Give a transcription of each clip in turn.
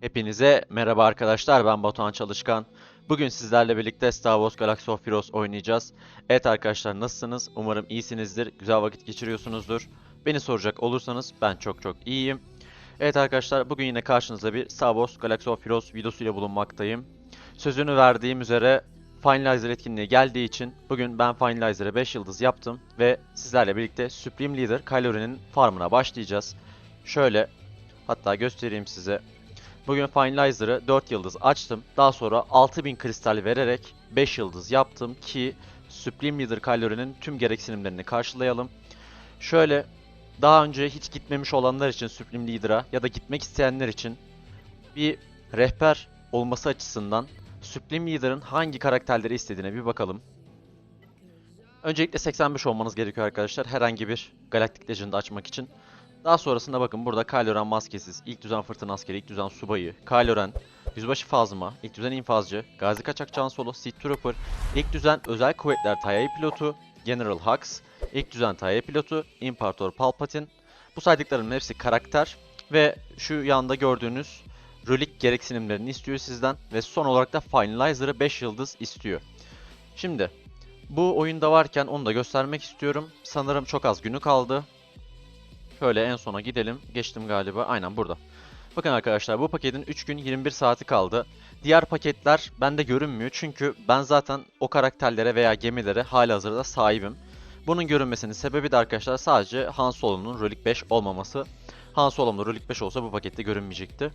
Hepinize merhaba arkadaşlar ben Batuhan Çalışkan. Bugün sizlerle birlikte Star Wars Galaxy of Heroes oynayacağız. Evet arkadaşlar nasılsınız? Umarım iyisinizdir, güzel vakit geçiriyorsunuzdur. Beni soracak olursanız ben çok çok iyiyim. Evet arkadaşlar bugün yine karşınızda bir Star Wars Galaxy of Heroes videosuyla bulunmaktayım. Sözünü verdiğim üzere Finalizer etkinliği geldiği için bugün ben Finalizer'e 5 yıldız yaptım ve sizlerle birlikte Supreme Leader Kylo farmına başlayacağız. Şöyle hatta göstereyim size. Bugün Finalizer'ı 4 yıldız açtım. Daha sonra 6000 kristal vererek 5 yıldız yaptım ki Supreme Leader Kylo Ren'in tüm gereksinimlerini karşılayalım. Şöyle daha önce hiç gitmemiş olanlar için Supreme Leader'a ya da gitmek isteyenler için bir rehber olması açısından Supreme Leader'ın hangi karakterleri istediğine bir bakalım. Öncelikle 85 olmanız gerekiyor arkadaşlar herhangi bir Galactic Legend açmak için. Daha sonrasında bakın burada Kylo maskesiz, ilk düzen fırtına askeri, ilk düzen subayı, Kylo Ren, yüzbaşı fazma, ilk düzen infazcı, gazi kaçak can solo, Sith Trooper, ilk düzen özel kuvvetler TIE pilotu, General Hux, ilk düzen TIE pilotu, İmparator Palpatine. Bu saydıklarımın hepsi karakter ve şu yanda gördüğünüz relik gereksinimlerini istiyor sizden ve son olarak da Finalizer'ı 5 yıldız istiyor. Şimdi bu oyunda varken onu da göstermek istiyorum. Sanırım çok az günü kaldı. Şöyle en sona gidelim. Geçtim galiba. Aynen burada. Bakın arkadaşlar bu paketin 3 gün 21 saati kaldı. Diğer paketler bende görünmüyor çünkü ben zaten o karakterlere veya gemilere halihazırda sahibim. Bunun görünmesinin sebebi de arkadaşlar sadece Han Solo'nun Relic 5 olmaması. Han Solo'nun Relic 5 olsa bu pakette görünmeyecekti.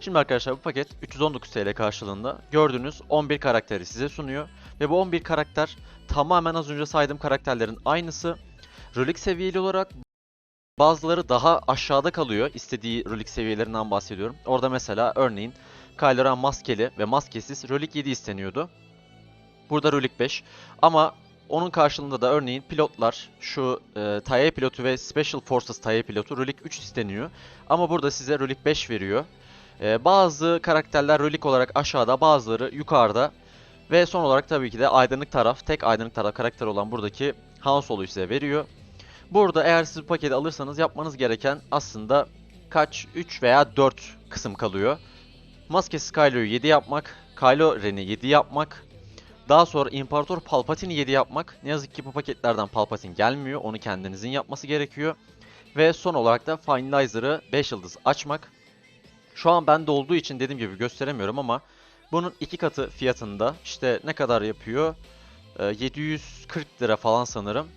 Şimdi arkadaşlar bu paket 319 TL karşılığında gördüğünüz 11 karakteri size sunuyor. Ve bu 11 karakter tamamen az önce saydığım karakterlerin aynısı. Relic seviyeli olarak Bazıları daha aşağıda kalıyor. İstediği Relic seviyelerinden bahsediyorum. Orada mesela örneğin Kylo Ren maskeli ve maskesiz Relic 7 isteniyordu. Burada Relic 5. Ama onun karşılığında da örneğin pilotlar şu e, TIE pilotu ve Special Forces TIE pilotu Relic 3 isteniyor. Ama burada size Relic 5 veriyor. E, bazı karakterler Relic olarak aşağıda bazıları yukarıda. Ve son olarak tabii ki de aydınlık taraf, tek aydınlık taraf karakter olan buradaki Han Solo'yu size veriyor. Burada eğer siz bu paketi alırsanız yapmanız gereken aslında kaç 3 veya 4 kısım kalıyor. Maskesiz Kylo'yu 7 yapmak, Kylo Ren'i 7 yapmak, daha sonra İmparator Palpatine'i 7 yapmak. Ne yazık ki bu paketlerden Palpatine gelmiyor. Onu kendinizin yapması gerekiyor. Ve son olarak da Finalizer'ı 5 yıldız açmak. Şu an bende olduğu için dediğim gibi gösteremiyorum ama bunun iki katı fiyatında işte ne kadar yapıyor? Ee, 740 lira falan sanırım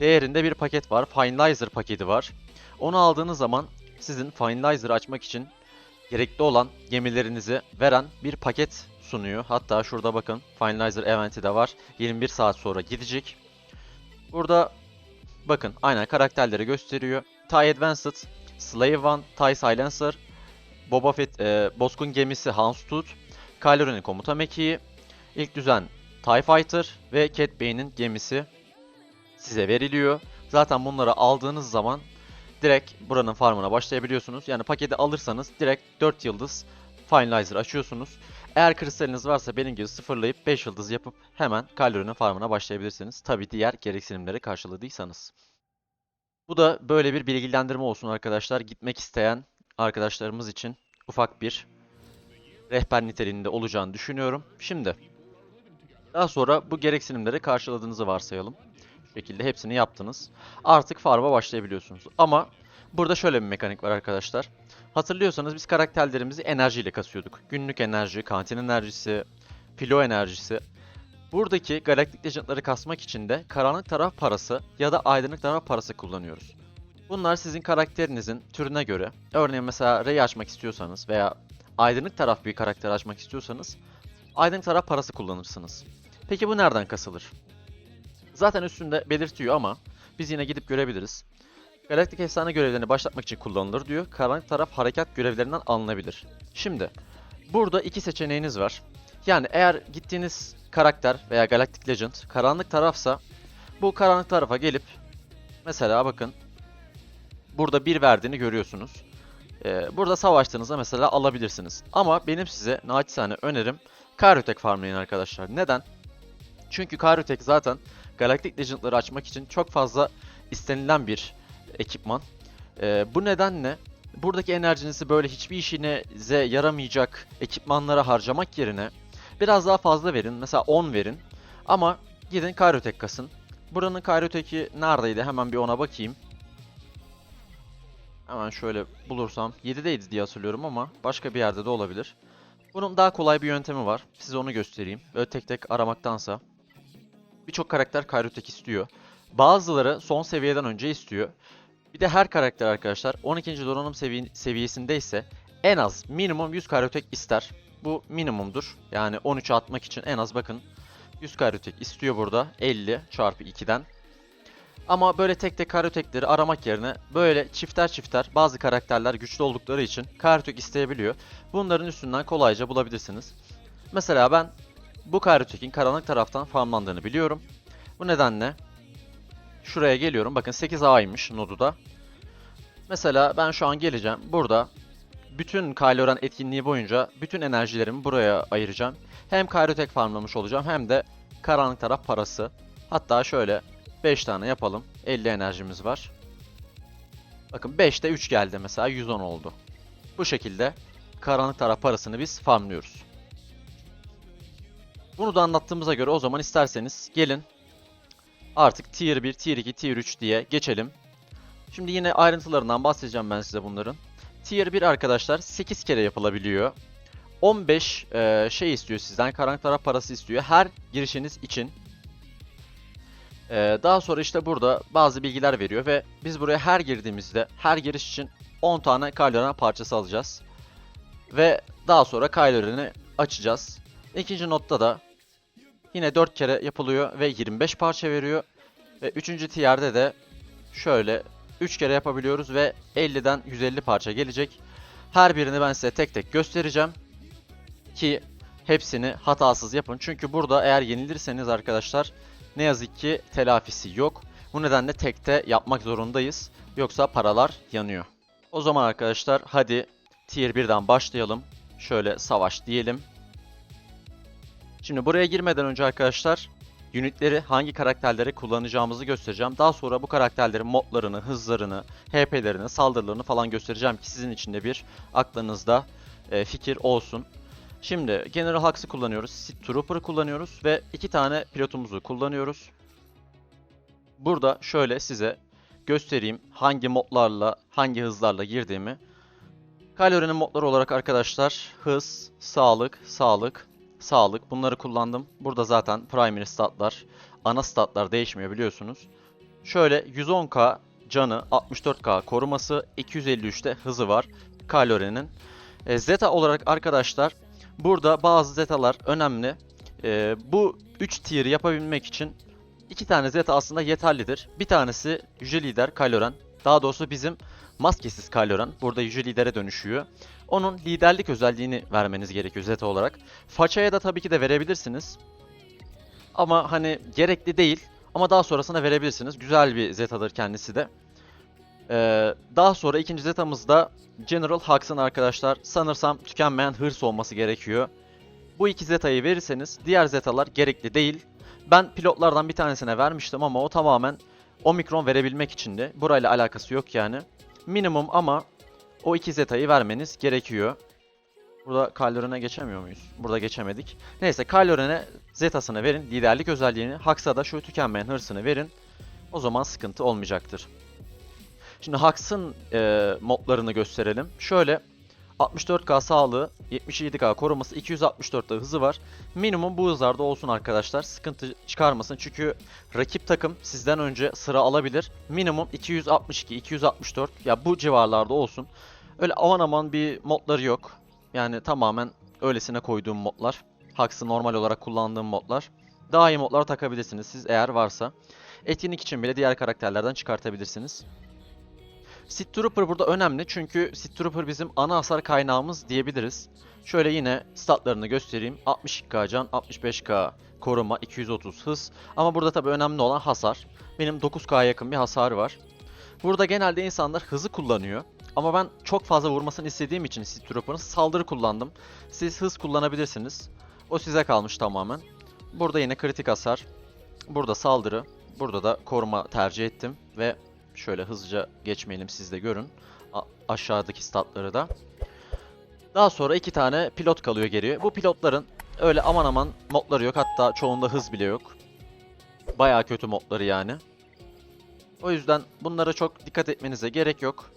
değerinde bir paket var. Finalizer paketi var. Onu aldığınız zaman sizin Finalizer açmak için gerekli olan gemilerinizi veren bir paket sunuyor. Hatta şurada bakın Finalizer eventi de var. 21 saat sonra gidecek. Burada bakın aynen karakterleri gösteriyor. TIE Advanced, Slave One, TIE Silencer, Boba Fett, e, Bozkun gemisi Houndstooth, Kylo Ren'in komuta mekiği, ilk düzen TIE Fighter ve Cat Bane'in gemisi size veriliyor. Zaten bunları aldığınız zaman direkt buranın farmına başlayabiliyorsunuz. Yani paketi alırsanız direkt 4 yıldız Finalizer açıyorsunuz. Eğer kristaliniz varsa benim gibi sıfırlayıp 5 yıldız yapıp hemen Kylo'nun farmına başlayabilirsiniz. Tabi diğer gereksinimleri karşıladıysanız. Bu da böyle bir bilgilendirme olsun arkadaşlar. Gitmek isteyen arkadaşlarımız için ufak bir rehber niteliğinde olacağını düşünüyorum. Şimdi daha sonra bu gereksinimleri karşıladığınızı varsayalım şekilde hepsini yaptınız. Artık farm'a başlayabiliyorsunuz. Ama burada şöyle bir mekanik var arkadaşlar. Hatırlıyorsanız biz karakterlerimizi enerjiyle kasıyorduk. Günlük enerji, kantin enerjisi, filo enerjisi. Buradaki galaktik legendları kasmak için de karanlık taraf parası ya da aydınlık taraf parası kullanıyoruz. Bunlar sizin karakterinizin türüne göre. Örneğin mesela Rey açmak istiyorsanız veya aydınlık taraf bir karakter açmak istiyorsanız aydınlık taraf parası kullanırsınız. Peki bu nereden kasılır? Zaten üstünde belirtiyor ama biz yine gidip görebiliriz. Galaktik efsane görevlerini başlatmak için kullanılır diyor. Karanlık taraf harekat görevlerinden alınabilir. Şimdi burada iki seçeneğiniz var. Yani eğer gittiğiniz karakter veya Galactic Legend karanlık tarafsa bu karanlık tarafa gelip mesela bakın burada bir verdiğini görüyorsunuz. Ee, burada savaştığınızda mesela alabilirsiniz. Ama benim size naçizane önerim Karyutek farmlayın arkadaşlar. Neden? Çünkü Karyutek zaten Galactic Legend'ları açmak için çok fazla istenilen bir ekipman. Ee, bu nedenle buradaki enerjinizi böyle hiçbir işinize yaramayacak ekipmanlara harcamak yerine biraz daha fazla verin. Mesela 10 verin. Ama gidin Kairotek kasın. Buranın Kairotek'i neredeydi? Hemen bir ona bakayım. Hemen şöyle bulursam 7'deydi diye hatırlıyorum ama başka bir yerde de olabilir. Bunun daha kolay bir yöntemi var. Size onu göstereyim. Böyle tek tek aramaktansa. Birçok karakter Kairotek istiyor. Bazıları son seviyeden önce istiyor. Bir de her karakter arkadaşlar 12. donanım sevi- seviyesindeyse en az minimum 100 Kairotek ister. Bu minimumdur. Yani 13'e atmak için en az bakın 100 Kairotek istiyor burada. 50 çarpı 2'den. Ama böyle tek tek Kairotekleri aramak yerine böyle çifter çifter bazı karakterler güçlü oldukları için Kairotek isteyebiliyor. Bunların üstünden kolayca bulabilirsiniz. Mesela ben bu Kairotek'in karanlık taraftan farmlandığını biliyorum. Bu nedenle şuraya geliyorum. Bakın 8A'ymış nodu da. Mesela ben şu an geleceğim. Burada bütün Kyloren etkinliği boyunca bütün enerjilerimi buraya ayıracağım. Hem Kairotek farmlamış olacağım hem de karanlık taraf parası. Hatta şöyle 5 tane yapalım. 50 enerjimiz var. Bakın 5'te 3 geldi mesela 110 oldu. Bu şekilde karanlık taraf parasını biz farmlıyoruz. Bunu da anlattığımıza göre o zaman isterseniz gelin artık tier 1, tier 2, tier 3 diye geçelim. Şimdi yine ayrıntılarından bahsedeceğim ben size bunların. Tier 1 arkadaşlar 8 kere yapılabiliyor. 15 eee, şey istiyor sizden, karanlık taraf parası istiyor her girişiniz için. Eee, daha sonra işte burada bazı bilgiler veriyor ve biz buraya her girdiğimizde her giriş için 10 tane Kylo parçası alacağız. Ve daha sonra Kylo açacağız. İkinci notta da yine 4 kere yapılıyor ve 25 parça veriyor. Ve üçüncü tier'de de şöyle 3 kere yapabiliyoruz ve 50'den 150 parça gelecek. Her birini ben size tek tek göstereceğim. Ki hepsini hatasız yapın. Çünkü burada eğer yenilirseniz arkadaşlar ne yazık ki telafisi yok. Bu nedenle tekte yapmak zorundayız. Yoksa paralar yanıyor. O zaman arkadaşlar hadi tier 1'den başlayalım. Şöyle savaş diyelim. Şimdi buraya girmeden önce arkadaşlar unitleri hangi karakterleri kullanacağımızı göstereceğim. Daha sonra bu karakterlerin modlarını, hızlarını, HP'lerini, saldırılarını falan göstereceğim ki sizin için de bir aklınızda e, fikir olsun. Şimdi General Hux'ı kullanıyoruz, Sith Trooper'ı kullanıyoruz ve iki tane pilotumuzu kullanıyoruz. Burada şöyle size göstereyim hangi modlarla, hangi hızlarla girdiğimi. Kylo modları olarak arkadaşlar hız, sağlık, sağlık, sağlık bunları kullandım. Burada zaten primary statlar, ana statlar değişmiyor biliyorsunuz. Şöyle 110k canı, 64k koruması, 253'te hızı var Kylo Ren'in. E, Zeta olarak arkadaşlar burada bazı zetalar önemli. E, bu 3 tier yapabilmek için iki tane zeta aslında yeterlidir. Bir tanesi Yüce Lider Kylo Ren. Daha doğrusu bizim maskesiz Kylo Ren. Burada Yüce Lider'e dönüşüyor. Onun liderlik özelliğini vermeniz gerekiyor Zeta olarak. Façaya da tabii ki de verebilirsiniz. Ama hani gerekli değil. Ama daha sonrasında verebilirsiniz. Güzel bir Zeta'dır kendisi de. Ee, daha sonra ikinci Zeta'mız da General Hux'ın arkadaşlar sanırsam tükenmeyen hırs olması gerekiyor. Bu iki Zeta'yı verirseniz diğer Zeta'lar gerekli değil. Ben pilotlardan bir tanesine vermiştim ama o tamamen Omikron verebilmek içindi. Burayla alakası yok yani. Minimum ama o iki Zeta'yı vermeniz gerekiyor. Burada Kylo geçemiyor muyuz? Burada geçemedik. Neyse Kylo Zeta'sını verin. Liderlik özelliğini. Hux'a da şu tükenmeyen hırsını verin. O zaman sıkıntı olmayacaktır. Şimdi Hux'ın e, modlarını gösterelim. Şöyle 64k sağlığı, 77k koruması, 264'te hızı var. Minimum bu hızlarda olsun arkadaşlar. Sıkıntı çıkarmasın. Çünkü rakip takım sizden önce sıra alabilir. Minimum 262, 264 ya bu civarlarda olsun. Öyle aman aman bir modları yok. Yani tamamen öylesine koyduğum modlar. Hux'ı normal olarak kullandığım modlar. Daha iyi modlar takabilirsiniz siz eğer varsa. Etkinlik için bile diğer karakterlerden çıkartabilirsiniz. Sith Trooper burada önemli çünkü Sith Trooper bizim ana hasar kaynağımız diyebiliriz. Şöyle yine statlarını göstereyim. 62k can, 65k koruma, 230 hız. Ama burada tabii önemli olan hasar. Benim 9k'ya yakın bir hasarı var. Burada genelde insanlar hızı kullanıyor. Ama ben çok fazla vurmasını istediğim için Sith Trooper'ın saldırı kullandım. Siz hız kullanabilirsiniz. O size kalmış tamamen. Burada yine kritik hasar. Burada saldırı. Burada da koruma tercih ettim ve şöyle hızlıca geçmeyelim siz de görün. A- aşağıdaki statları da. Daha sonra iki tane pilot kalıyor geriye. Bu pilotların öyle aman aman modları yok. Hatta çoğunda hız bile yok. Bayağı kötü modları yani. O yüzden bunlara çok dikkat etmenize gerek yok.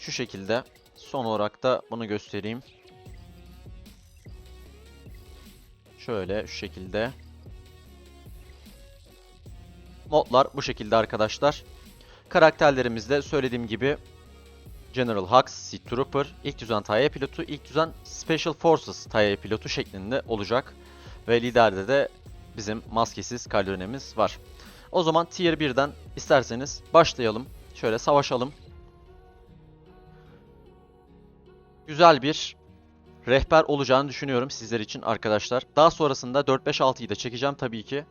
Şu şekilde. Son olarak da bunu göstereyim. Şöyle şu şekilde. Modlar bu şekilde arkadaşlar. Karakterlerimiz de söylediğim gibi General Hux, Sea Trooper, ilk düzen TIE pilotu, ilk düzen Special Forces TIE pilotu şeklinde olacak. Ve liderde de bizim maskesiz kalorimiz var. O zaman Tier 1'den isterseniz başlayalım. Şöyle savaşalım. Güzel bir rehber olacağını düşünüyorum sizler için arkadaşlar. Daha sonrasında 4-5-6'yı da çekeceğim tabii ki.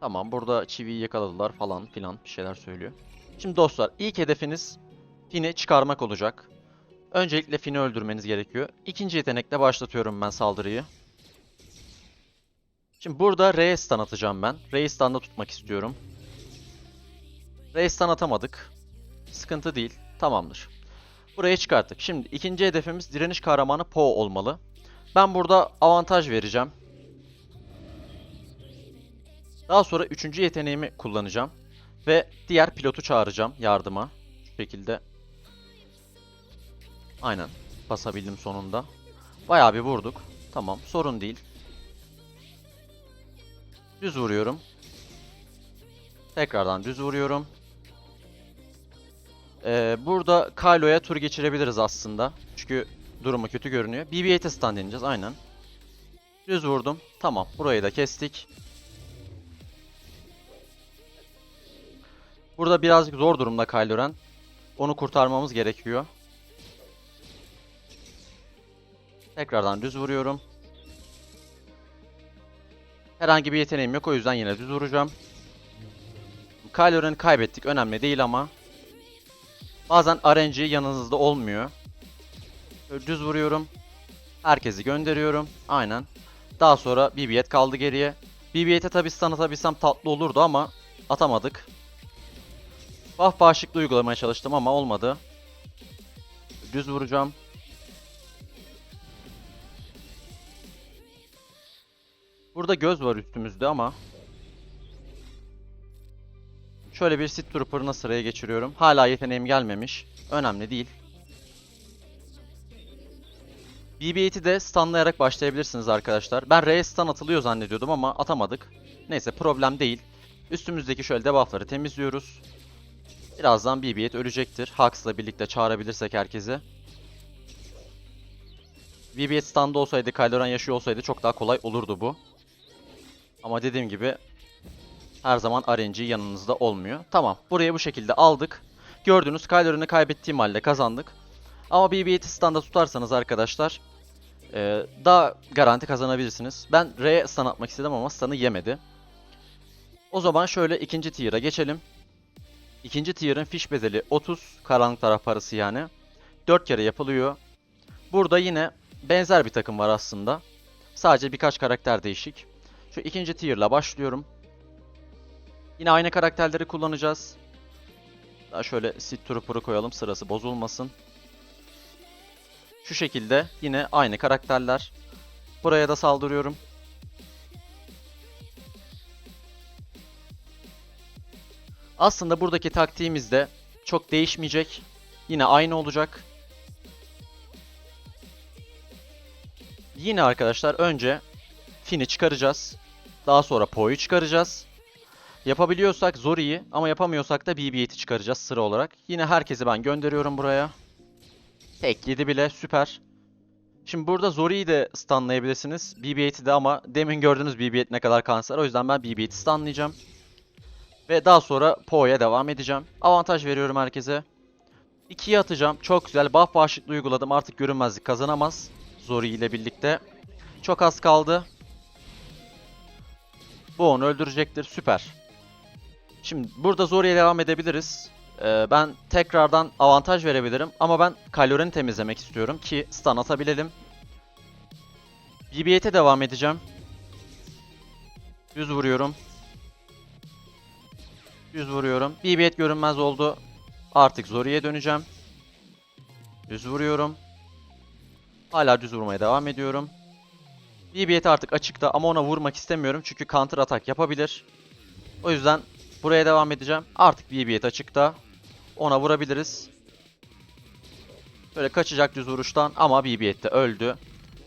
Tamam burada çiviyi yakaladılar falan filan bir şeyler söylüyor. Şimdi dostlar ilk hedefiniz Fin'i çıkarmak olacak. Öncelikle Fin'i öldürmeniz gerekiyor. İkinci yetenekle başlatıyorum ben saldırıyı. Şimdi burada R'ye stun atacağım ben. R'yi stun'da tutmak istiyorum. Stun atamadık. Sıkıntı değil. Tamamdır. Burayı çıkarttık. Şimdi ikinci hedefimiz direniş kahramanı Po olmalı. Ben burada avantaj vereceğim. Daha sonra üçüncü yeteneğimi kullanacağım. Ve diğer pilotu çağıracağım yardıma. Şu şekilde. Aynen. Basabildim sonunda. Bayağı bir vurduk. Tamam sorun değil. Düz vuruyorum. Tekrardan düz vuruyorum. Ee, burada Kylo'ya tur geçirebiliriz aslında. Çünkü durumu kötü görünüyor. BB-8'e stand ineceğiz aynen. Düz vurdum. Tamam burayı da kestik. Burada birazcık zor durumda Kylo Ren. Onu kurtarmamız gerekiyor. Tekrardan düz vuruyorum. Herhangi bir yeteneğim yok o yüzden yine düz vuracağım. Kylo Ren'i kaybettik önemli değil ama. Bazen RNG yanınızda olmuyor. Böyle düz vuruyorum. Herkesi gönderiyorum. Aynen. Daha sonra BB-8 kaldı geriye. BB-8'e tabi stun atabilsem tatlı olurdu ama atamadık. Buff bağışıklığı uygulamaya çalıştım ama olmadı. Düz vuracağım. Burada göz var üstümüzde ama. Şöyle bir Sith Trooper'ına sıraya geçiriyorum. Hala yeteneğim gelmemiş. Önemli değil. BB-8'i de stunlayarak başlayabilirsiniz arkadaşlar. Ben R'ye stun atılıyor zannediyordum ama atamadık. Neyse problem değil. Üstümüzdeki şöyle debuffları temizliyoruz. Birazdan BB-8 ölecektir. Hux'la birlikte çağırabilirsek herkesi. BB-8 standa olsaydı, Kylo Ren yaşıyor olsaydı çok daha kolay olurdu bu. Ama dediğim gibi her zaman RNG yanınızda olmuyor. Tamam, burayı bu şekilde aldık. Gördüğünüz Kylo Ren'i kaybettiğim halde kazandık. Ama BB-8'i standa tutarsanız arkadaşlar e, daha garanti kazanabilirsiniz. Ben R'ye stun atmak istedim ama stun'ı yemedi. O zaman şöyle ikinci tier'a geçelim. İkinci tier'ın fiş bedeli 30 karanlık taraf parası yani. 4 kere yapılıyor. Burada yine benzer bir takım var aslında. Sadece birkaç karakter değişik. Şu ikinci tier'la başlıyorum. Yine aynı karakterleri kullanacağız. Daha şöyle Sith Trooper'ı koyalım sırası bozulmasın. Şu şekilde yine aynı karakterler. Buraya da saldırıyorum. Aslında buradaki taktiğimiz de çok değişmeyecek. Yine aynı olacak. Yine arkadaşlar önce Finn'i çıkaracağız. Daha sonra Poe'yu çıkaracağız. Yapabiliyorsak Zori'yi ama yapamıyorsak da BB-8'i çıkaracağız sıra olarak. Yine herkesi ben gönderiyorum buraya. Tek yedi bile süper. Şimdi burada Zori'yi de stunlayabilirsiniz. BB-8'i de ama demin gördüğünüz BB-8 ne kadar kanser. O yüzden ben BB-8'i stunlayacağım. Ve daha sonra Poe'ya devam edeceğim. Avantaj veriyorum herkese. 2'ye atacağım. Çok güzel. Buff bağışıklığı uyguladım. Artık görünmezlik kazanamaz. Zori ile birlikte. Çok az kaldı. Bu onu öldürecektir. Süper. Şimdi burada Zori'ye devam edebiliriz. Ee, ben tekrardan avantaj verebilirim. Ama ben Kylo Ren'i temizlemek istiyorum ki stun atabilelim. BB-8'e devam edeceğim. Düz vuruyorum. Düz vuruyorum. BB-8 görünmez oldu. Artık Zori'ye döneceğim. Düz vuruyorum. Hala düz vurmaya devam ediyorum. BB-8 artık açıkta ama ona vurmak istemiyorum çünkü counter atak yapabilir. O yüzden buraya devam edeceğim. Artık BB-8 açıkta. Ona vurabiliriz. Böyle kaçacak düz vuruştan ama BB-8 de öldü.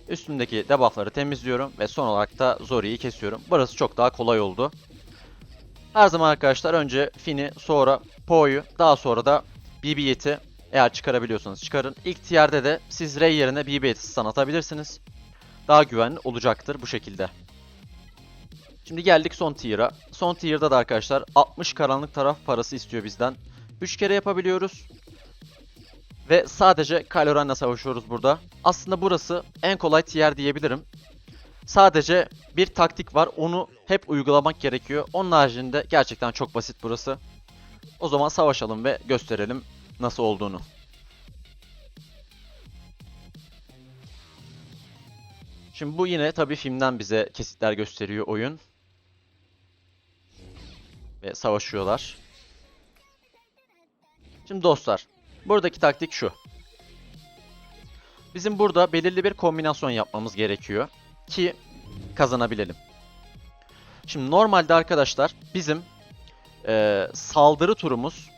Üstümdeki debuffları temizliyorum ve son olarak da Zori'yi kesiyorum. Burası çok daha kolay oldu. Her zaman arkadaşlar önce Finn'i sonra Po'yu daha sonra da BB-8'i eğer çıkarabiliyorsanız çıkarın. İlk tier'de de siz Ray yerine BB-8'i stun atabilirsiniz. Daha güvenli olacaktır bu şekilde. Şimdi geldik son tier'a. Son tier'da da arkadaşlar 60 karanlık taraf parası istiyor bizden. 3 kere yapabiliyoruz. Ve sadece Kylo savaşıyoruz burada. Aslında burası en kolay tier diyebilirim. Sadece bir taktik var. Onu hep uygulamak gerekiyor. Onun haricinde gerçekten çok basit burası. O zaman savaşalım ve gösterelim nasıl olduğunu. Şimdi bu yine tabii filmden bize kesitler gösteriyor oyun. Ve savaşıyorlar. Şimdi dostlar, buradaki taktik şu. Bizim burada belirli bir kombinasyon yapmamız gerekiyor ki kazanabilelim. Şimdi normalde arkadaşlar bizim eee, saldırı turumuz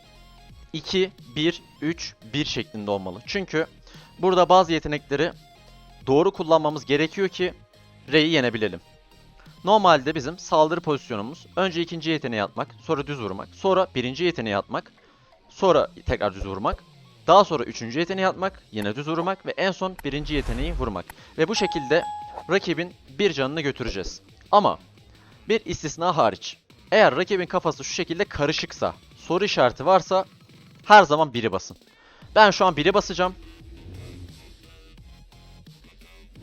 2, 1, 3, 1 şeklinde olmalı. Çünkü burada bazı yetenekleri doğru kullanmamız gerekiyor ki Rey'i yenebilelim. Normalde bizim saldırı pozisyonumuz önce ikinci yeteneği atmak, sonra düz vurmak, sonra birinci yeteneği atmak, sonra tekrar düz vurmak, daha sonra üçüncü yeteneği atmak, yine düz vurmak ve en son birinci yeteneği vurmak. Ve bu şekilde rakibin bir canını götüreceğiz. Ama bir istisna hariç. Eğer rakibin kafası şu şekilde karışıksa, soru işareti varsa her zaman biri basın. Ben şu an biri basacağım.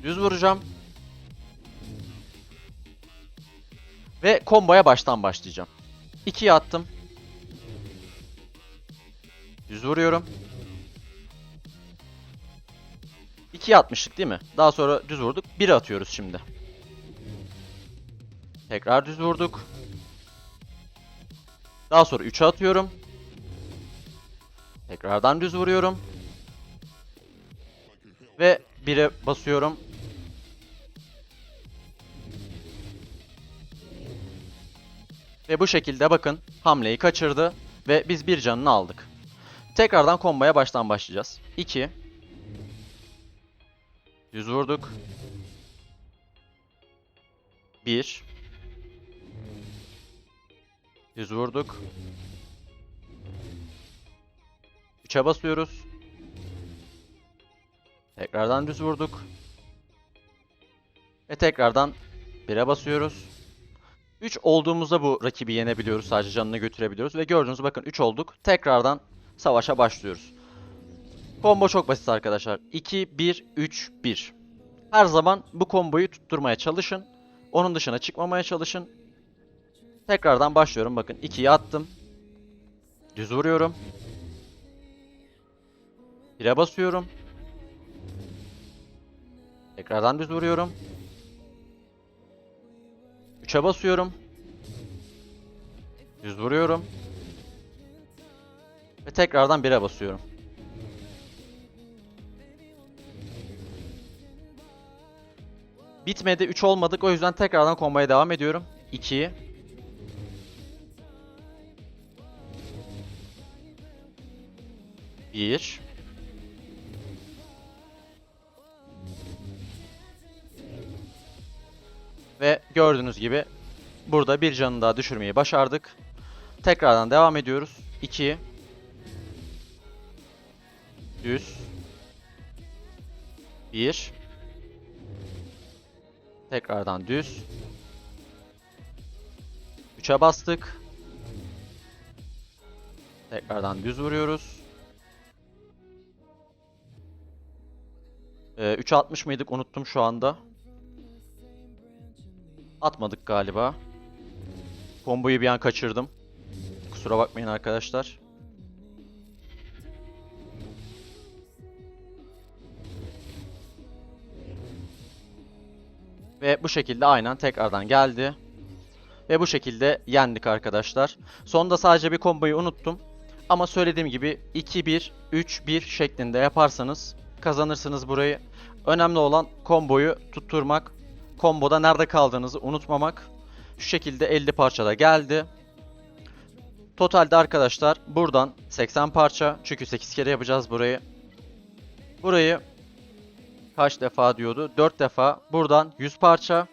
Düz vuracağım. Ve komboya baştan başlayacağım. 2'ye attım. Düz vuruyorum. 2'ye atmıştık değil mi? Daha sonra düz vurduk. 1'e atıyoruz şimdi. Tekrar düz vurduk. Daha sonra 3'e atıyorum. Tekrardan düz vuruyorum. Ve 1'e basıyorum. Ve bu şekilde bakın hamleyi kaçırdı ve biz bir canını aldık. Tekrardan komboya baştan başlayacağız. 2 Düz vurduk. 1 Düz vurduk. 3'e basıyoruz. Tekrardan düz vurduk. Ve tekrardan 1'e basıyoruz. 3 olduğumuzda bu rakibi yenebiliyoruz. Sadece canını götürebiliyoruz. Ve gördüğünüz bakın 3 olduk. Tekrardan savaşa başlıyoruz. Combo çok basit arkadaşlar. 2, 1, 3, 1. Her zaman bu komboyu tutturmaya çalışın. Onun dışına çıkmamaya çalışın. Tekrardan başlıyorum. Bakın 2'yi attım. Düz vuruyorum. 1'e basıyorum. Tekrardan düz vuruyorum. 3'e basıyorum. Düz vuruyorum. Ve tekrardan 1'e basıyorum. Bitmedi. 3 olmadık. O yüzden tekrardan komboya devam ediyorum. 2. Bir. Ve gördüğünüz gibi burada bir canını daha düşürmeyi başardık. Tekrardan devam ediyoruz. 2 Düz 1 Tekrardan düz 3'e bastık. Tekrardan düz vuruyoruz. Ee, 3'e atmış mıydık? Unuttum şu anda. Atmadık galiba. Komboyu bir an kaçırdım. Kusura bakmayın arkadaşlar. Ve bu şekilde aynen tekrardan geldi. Ve bu şekilde yendik arkadaşlar. Sonda sadece bir komboyu unuttum. Ama söylediğim gibi 2-1, 3-1 şeklinde yaparsanız kazanırsınız burayı. Önemli olan komboyu tutturmak. Komboda nerede kaldığınızı unutmamak. Şu şekilde 50 parçada geldi. Totalde arkadaşlar buradan 80 parça. Çünkü 8 kere yapacağız burayı. Burayı kaç defa diyordu? 4 defa. Buradan 100 parça.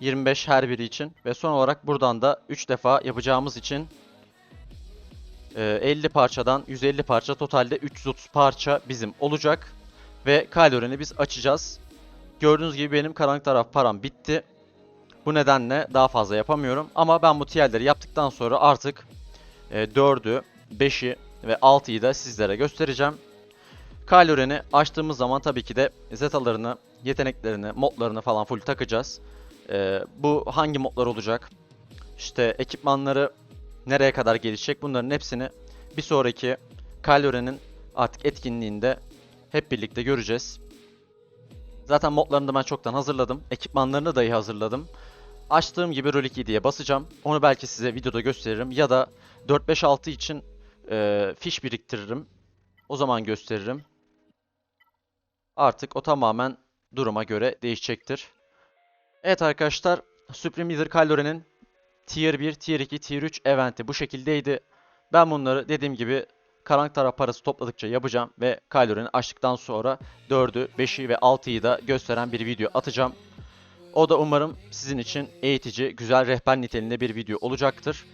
25 her biri için. Ve son olarak buradan da 3 defa yapacağımız için e, 50 parçadan 150 parça totalde 330 parça bizim olacak. Ve kalorini biz açacağız. Gördüğünüz gibi benim karanlık taraf param bitti. Bu nedenle daha fazla yapamıyorum. Ama ben bu tiyerleri yaptıktan sonra artık e, 4'ü, 5'i ve 6'yı da sizlere göstereceğim. Kaloreni açtığımız zaman tabii ki de zetalarını, yeteneklerini, modlarını falan full takacağız. E, bu hangi modlar olacak? İşte ekipmanları nereye kadar gelişecek? Bunların hepsini bir sonraki Kalore'nin artık etkinliğinde hep birlikte göreceğiz. Zaten modlarını da ben çoktan hazırladım. Ekipmanlarını dahi hazırladım. Açtığım gibi Rol 2 diye basacağım. Onu belki size videoda gösteririm. Ya da 4-5-6 için e, fiş biriktiririm. O zaman gösteririm. Artık o tamamen duruma göre değişecektir. Evet arkadaşlar. Supreme Leader Kylo'Ren'in Tier 1, Tier 2, Tier 3 eventi bu şekildeydi. Ben bunları dediğim gibi karanlık taraf parası topladıkça yapacağım ve Kylo'Ren'i açtıktan sonra 4'ü, 5'i ve 6'yı da gösteren bir video atacağım. O da umarım sizin için eğitici, güzel rehber niteliğinde bir video olacaktır.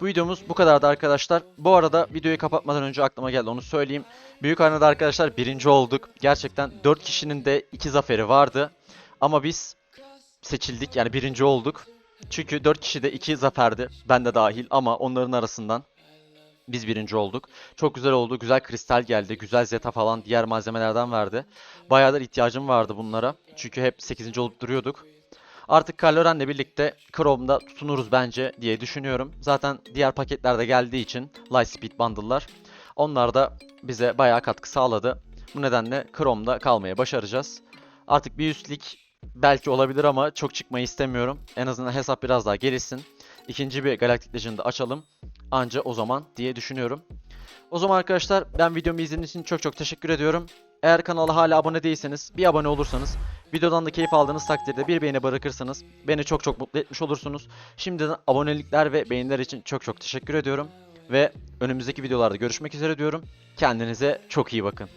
Bu videomuz bu kadardı arkadaşlar. Bu arada videoyu kapatmadan önce aklıma geldi onu söyleyeyim. Büyük arenada arkadaşlar birinci olduk. Gerçekten 4 kişinin de 2 zaferi vardı. Ama biz seçildik yani birinci olduk. Çünkü 4 kişi de 2 zaferdi. Ben de dahil ama onların arasından biz birinci olduk. Çok güzel oldu. Güzel kristal geldi. Güzel zeta falan diğer malzemelerden verdi. Bayağıdır ihtiyacım vardı bunlara. Çünkü hep 8. olup duruyorduk. Artık Kaloren'le birlikte Chrome'da tutunuruz bence diye düşünüyorum. Zaten diğer paketler de geldiği için Lightspeed Bundle'lar. Onlar da bize bayağı katkı sağladı. Bu nedenle Chrome'da kalmaya başaracağız. Artık bir üstlük belki olabilir ama çok çıkmayı istemiyorum. En azından hesap biraz daha gelişsin. İkinci bir Galactic Legend'ı açalım. Anca o zaman diye düşünüyorum. O zaman arkadaşlar ben videomu izlediğiniz için çok çok teşekkür ediyorum. Eğer kanala hala abone değilseniz bir abone olursanız videodan da keyif aldığınız takdirde bir beğeni bırakırsanız beni çok çok mutlu etmiş olursunuz. Şimdiden abonelikler ve beğeniler için çok çok teşekkür ediyorum. Ve önümüzdeki videolarda görüşmek üzere diyorum. Kendinize çok iyi bakın.